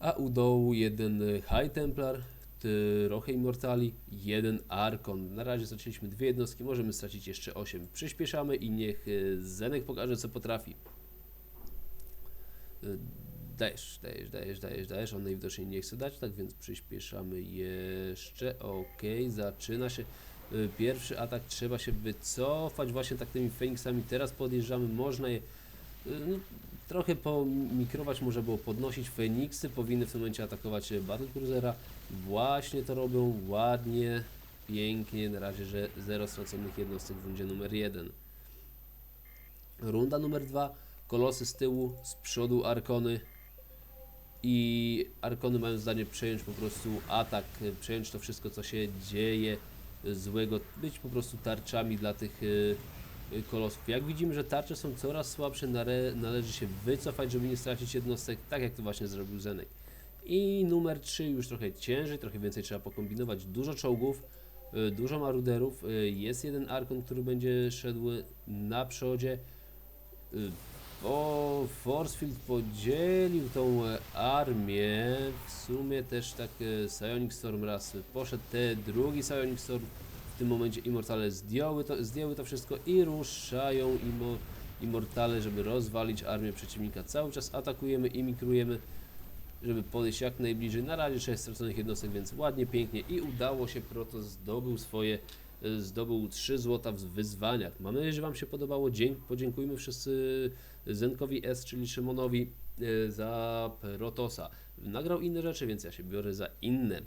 a u dołu jeden High Templar, trochę Immortali, jeden Arkon. Na razie straciliśmy dwie jednostki, możemy stracić jeszcze 8. Przyspieszamy i niech y, Zenek pokaże co potrafi. Y, Dajesz, dajesz, dajesz, dajesz, dajesz. On najwidoczniej nie chce dać, tak więc przyspieszamy jeszcze. Ok, zaczyna się y, pierwszy atak. Trzeba się wycofać właśnie tak tymi Feniksami. Teraz podjeżdżamy, można je y, no, trochę pomikrować, można było podnosić. Feniksy powinny w tym momencie atakować Battlecruisera. Właśnie to robią ładnie, pięknie. Na razie, że zero straconych jednostek w rundzie numer jeden. Runda numer dwa. Kolosy z tyłu, z przodu Arkony. I Arkony mają zdanie przejąć po prostu atak, przejąć to wszystko, co się dzieje złego, być po prostu tarczami dla tych y, kolosów. Jak widzimy, że tarcze są coraz słabsze, należy się wycofać, żeby nie stracić jednostek, tak jak to właśnie zrobił Zenek. I numer 3 już trochę ciężej, trochę więcej trzeba pokombinować. Dużo czołgów, y, dużo maruderów. y, Jest jeden Arkon, który będzie szedł na przodzie. Y, O, Forcefield podzielił tą e, armię. W sumie też tak e, Psionic Storm raz poszedł. Te drugi Psionic Storm tym momencie Immortale zdjęły to, zdjęły to wszystko i ruszają imo, Immortale, żeby rozwalić armię przeciwnika. Cały czas atakujemy i mikrujemy, żeby podejść jak najbliżej. Na razie 6 straconych jednostek, więc ładnie, pięknie i udało się. Proto zdobył swoje e, zdobył 3 złota w wyzwaniach. Mam nadzieję, że Wam się podobało. Dzięk, podziękujmy wszyscy Zenkowi S, czyli Szymonowi e, za Protosa. Nagrał inne rzeczy, więc ja się biorę za inne.